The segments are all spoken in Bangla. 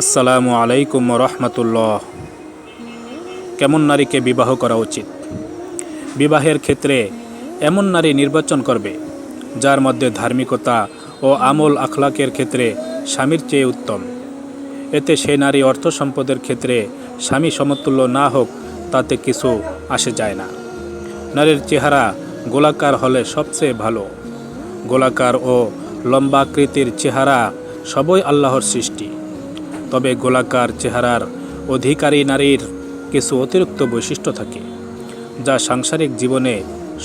আসসালামু আলাইকুম রহমতুল্লাহ কেমন নারীকে বিবাহ করা উচিত? বিবাহের ক্ষেত্রে এমন নারী নির্বাচন করবে, যার মধ্যে ধার্মিকতা ও আমল আখলাকের ক্ষেত্রে স্বামীর চেয়ে উত্তম। এতে সে নারী অর্থ সম্পদের ক্ষেত্রে স্বামী সমতুল্য না হোক, তাতে কিছু আসে যায় না। নারীর চেহারা গোলাকার হলে সবচেয়ে ভালো। গোলাকার ও লম্বাকৃতির চেহারা সবই আল্লাহর সৃষ্টি। তবে গোলাকার চেহারার অধিকারী নারীর কিছু অতিরিক্ত বৈশিষ্ট্য থাকে, যা সাংসারিক জীবনে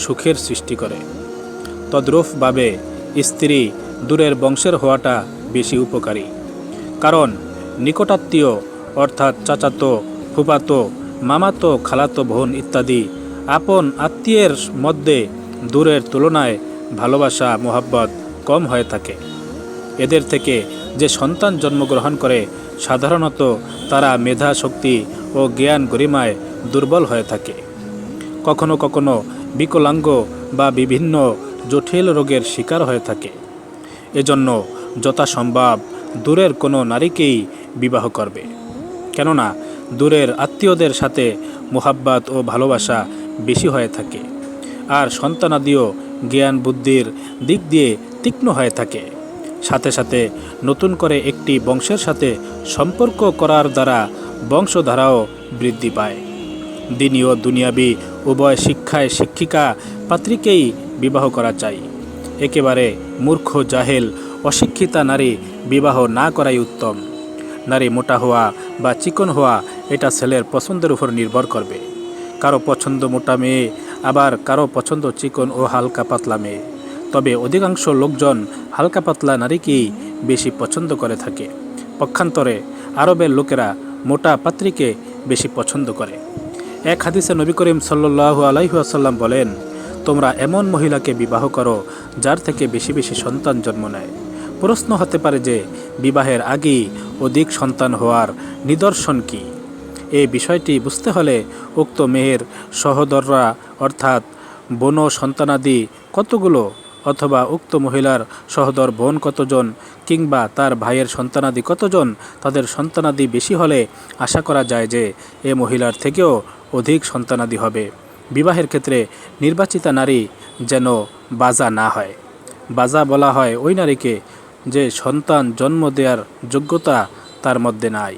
সুখের সৃষ্টি করে। তদ্রূপভাবে, স্ত্রী দূরের বংশের হওয়াটা বেশি উপকারী, কারণ নিকটাত্মীয়, অর্থাৎ চাচাতো ফুপাতো মামাতো, খালাতো বোন ইত্যাদি আপন আত্মীয়ের মধ্যে দূরের তুলনায় ভালোবাসা, মোহাব্বত কম হয়ে থাকে। এদের থেকে যে সন্তান জন্মগ্রহণ করে সাধারণত তারা মেধা শক্তি ও জ্ঞান গরিমায় দুর্বল হয়ে থাকে। কখনো কখনো বিকলাঙ্গ বা বিভিন্ন জটিল রোগের শিকার হয়ে থাকে। এজন্য যথাসম্ভব দূরের কোনো নারীকেই বিবাহ করবে। কেননা দূরের আত্মীয়দের সাথে মোহাব্বাত ও ভালোবাসা বেশি হয়ে থাকে। আর সন্তানাদিও জ্ঞান বুদ্ধির দিক দিয়ে তীক্ষ্ণ হয়ে থাকে। সাথে সাথে নতুন করে একটি বংশের সাথে সম্পর্ক করার দ্বারা বংশধারাও বৃদ্ধি পায়। দিনী ও দুনিয়াবি উভয় শিক্ষায় শিক্ষিকা পাত্রীকেই বিবাহ করা চাই। একেবারে মূর্খ, জাহেল, অশিক্ষিতা নারী বিবাহ না করাই উত্তম। নারী মোটা হওয়া বা চিকন হওয়া এটা ছেলের পছন্দের উপর নির্ভর করবে। কারও পছন্দ মোটা মেয়ে, আবার কারও পছন্দ চিকন ও হালকা পাতলা মেয়ে। তবে অধিকাংশ লোকজন হালকা পাতলা নারীকেই বেশি পছন্দ করে থাকে। পক্ষান্তরে আরবের লোকেরা মোটা পাত্রীকে বেশি পছন্দ করে। এক হাদিসে নবী করিম সাল্লু আলাইহাসাল্লাম বলেন, তোমরা এমন মহিলাকে বিবাহ করো যার থেকে বেশি বেশি সন্তান জন্ম নেয়। প্রশ্ন হতে পারে যে, বিবাহের আগেই অধিক সন্তান হওয়ার নিদর্শন কী? এই বিষয়টি বুঝতে হলে উক্ত মেয়ের সহদররা অর্থাৎ বন সন্তানাদি কতগুলো অথবা উক্ত মহিলার সহদর বোন কতজন কিংবা তার ভাইয়ের সন্তানাদি কতজন, তাদের সন্তানাদি বেশি হলে আশা করা যায় যে এ মহিলার থেকেও অধিক সন্তানাদি হবে। বিবাহের ক্ষেত্রে নির্বাচিতা নারী যেন বাজা না হয়। বাজা বলা হয় ওই নারীকে যে সন্তান জন্ম দেওয়ার যোগ্যতা তার মধ্যে নাই।